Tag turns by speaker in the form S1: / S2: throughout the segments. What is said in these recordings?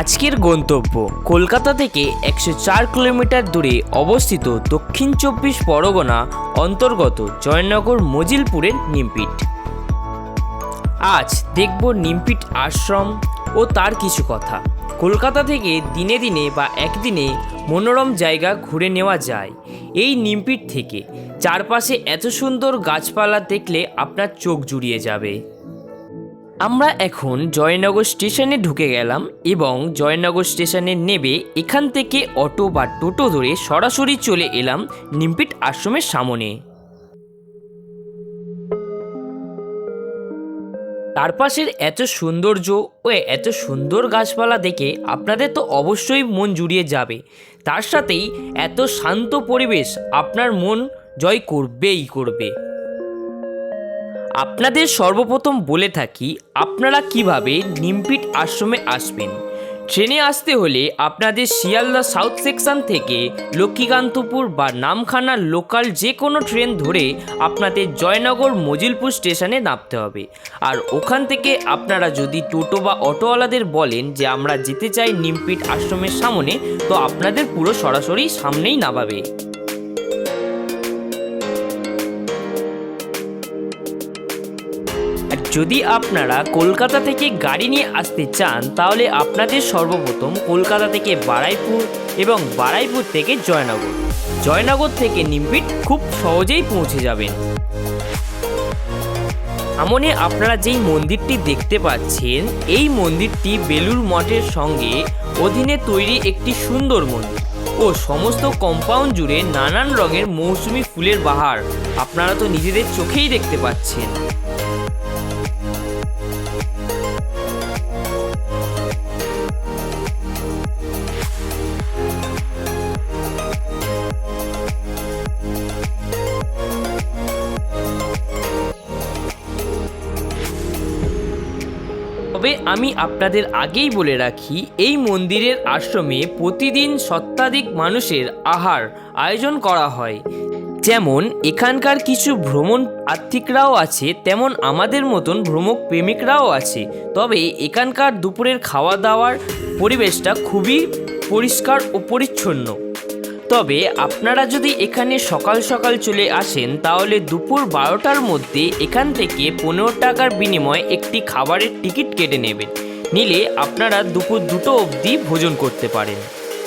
S1: আজকের গন্তব্য কলকাতা থেকে একশো চার কিলোমিটার দূরে অবস্থিত দক্ষিণ চব্বিশ পরগনা অন্তর্গত জয়নগর মজিলপুরের নিমপিট। আজ দেখব নিমপিট আশ্রম ও তার কিছু কথা। কলকাতা থেকে দিনে দিনে বা একদিনে মনোরম জায়গা ঘুরে নেওয়া যায় এই নিমপিট থেকে। চারপাশে এত সুন্দর গাছপালা দেখলে আপনার চোখ জুড়িয়ে যাবে। আমরা এখন জয়নগর স্টেশনে ঢুকে গেলাম এবং জয়নগর স্টেশনে নেবে এখান থেকে অটো বা টোটো ধরে সরাসরি চলে এলাম নিমপিট আশ্রমের সামনে। তার পাশের এত সৌন্দর্য ও এত সুন্দর গাছপালা দেখে আপনাদের তো অবশ্যই মন জুড়িয়ে যাবে। তার সাথেই এত শান্ত পরিবেশ আপনার মন জয় করবেই করবে। আপনাদের সর্বপ্রথম বলে থাকি, আপনারা কীভাবে নিমপিট আশ্রমে আসবেন? ট্রেনে আসতে হলে আপনাদের শিয়ালদা সাউথ সেকশন থেকে লক্ষ্মীকান্তপুর বা নামখানা লোকাল যে কোনো ট্রেন ধরে আপনাদের জয়নগর মজিলপুর স্টেশনে নামতে হবে। আর ওখান থেকে আপনারা যদি টোটো বা অটোওয়ালাদের বলেন যে আমরা যেতে চাই নিমপিট আশ্রমের সামনে, তো আপনাদের পুরো সরাসরি সামনেই নামাবে। যদি আপনারা কলকাতা থেকে গাড়ি নিয়ে আসতে চান, তাহলে আপনাদের সর্বপ্রথম কলকাতা থেকে বারাইপুর এবং বারাইপুর থেকে জয়নগর। জয়নগর থেকে নিমপিট খুব সহজেই পৌঁছে যাবেন। আমনে আপনারা যেই মন্দিরটি দেখতে পাচ্ছেন, এই মন্দিরটি বেলুর মঠের সঙ্গে অধীনে তৈরি একটি সুন্দর মন্দির ও সমস্ত কম্পাউন্ড জুড়ে নানান রঙের মৌসুমি ফুলের বাহার আপনারা তো নিজেদের চোখেই দেখতে পাচ্ছেন। তবে আমি আপনাদের আগেই বলে রাখি, এই মন্দিরের আশ্রমে প্রতিদিন শতাধিক মানুষের আহার আয়োজন করা হয়। যেমন, এখানকার কিছু ভ্রমণ আর্থিকরাও আছে, তেমন আমাদের মতন ভ্রমক প্রেমিকরাও আছে। তবে এখানকার দুপুরের খাওয়া দাওয়ার পরিবেশটা খুবই পরিষ্কার ও পরিচ্ছন্ন। তবে আপনারা যদি এখানে সকাল সকাল চলে আসেন, তাহলে দুপুর বারোটার মধ্যে এখান থেকে পনেরো টাকার বিনিময়ে একটি খাবারের টিকিট কেটে নেবেন। নিলে আপনারা দুপুর দুটো অবধি ভোজন করতে পারেন।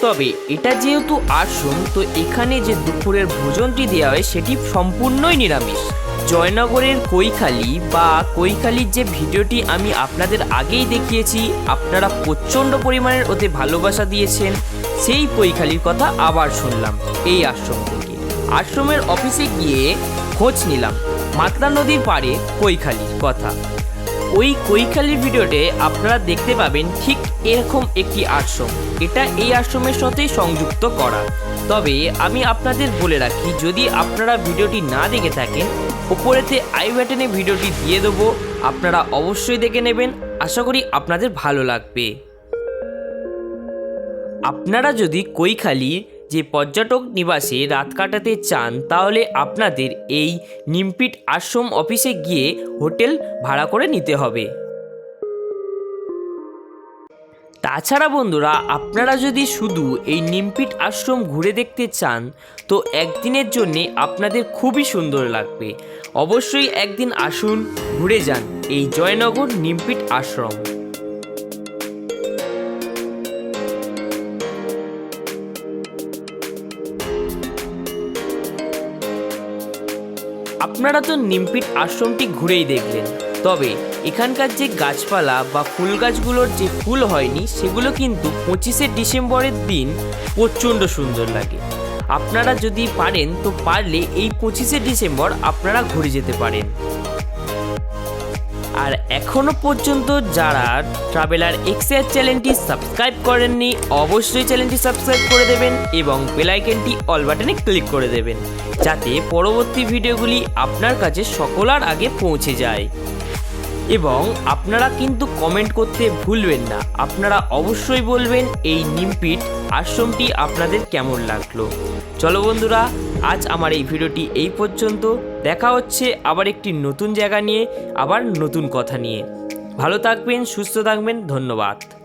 S1: তবে এটা যেহেতু আশ্রম তো এখানে যে দুপুরের ভোজনটি দেওয়া হয়, সেটি সম্পূর্ণই নিরামিষ। জয়নগরের কৈখালি বা কৈখালির যে ভিডিওটি আমি আপনাদের আগেই দেখিয়েছি, আপনারা প্রচণ্ড পরিমাণের ওতে ভালোবাসা দিয়েছেন। সেই কৈখালির কথা আবার শুনলাম, এই আশ্রম থেকে। আশ্রমের অফিসে গিয়ে খোঁজ নিলাম, মাতলা নদীর পাড়ে কৈখালির কথা। ওই কৈখালির ভিডিওতে আপনারা দেখতে পাবেন ঠিক এরকম একটি আশ্রম। এটা এই আশ্রমের সাথেই সংযুক্ত করা। তবে আমি আপনাদের বলে রাখি, যদি আপনারা ভিডিওটি না দেখে থাকেন ওপরেতে আই বাটনে ভিডিওটি দিয়ে দেবো। আপনারা অবশ্যই দেখে নেবেন। আশা করি আপনাদের ভালো লাগবে। আপনারা যদি কৈখালি যে পর্যটক নিবাসে রাত কাটাতে চান, তাহলে আপনাদের এই নিমপিট আশ্রম অফিসে গিয়ে হোটেল ভাড়া করে নিতে হবে। তাছাড়া বন্ধুরা, আপনারা যদি শুধু এই নিমপিট আশ্রম ঘুরে দেখতে চান, তো একদিনের জন্যে আপনাদের খুবই সুন্দর লাগবে। অবশ্যই একদিন আসুন, ঘুরে যান এই জয়নগর নিমপিট আশ্রম। আপনারা তো নিমপিট আশ্রমটি ঘুরেই দেখলেন। তবে এখানকার যে গাছপালা বা ফুল গাছগুলোর যে ফুল হয়নি, সেগুলো কিন্তু পঁচিশে ডিসেম্বরের দিন প্রচণ্ড সুন্দর লাগে। আপনারা যদি পারেন, তো পারলে এই পঁচিশে ডিসেম্বর আপনারা ঘুরে যেতে পারেন। আর এখনও পর্যন্ত যারা ট্রাভেলার এক্সের চ্যানেলটি সাবস্ক্রাইব করেননি, অবশ্যই চ্যানেলটি সাবস্ক্রাইব করে দেবেন এবং বেলাইকেনটি অল বাটনে ক্লিক করে দেবেন, যাতে পরবর্তী ভিডিওগুলি আপনার কাছে সকলার আগে পৌঁছে যায়। এবং আপনারা কিন্তু কমেন্ট করতে ভুলবেন না, আপনারা অবশ্যই বলবেন এই নিমপিট আশ্রমটি আপনাদের কেমন লাগল। চলো বন্ধুরা, আজ আমার এই ভিডিওটি এই পর্যন্ত। দেখা হচ্ছে আবার একটি নতুন জায়গা নিয়ে, আবার নতুন কথা নিয়ে। ভালো থাকবেন, সুস্থ থাকবেন, ধন্যবাদ।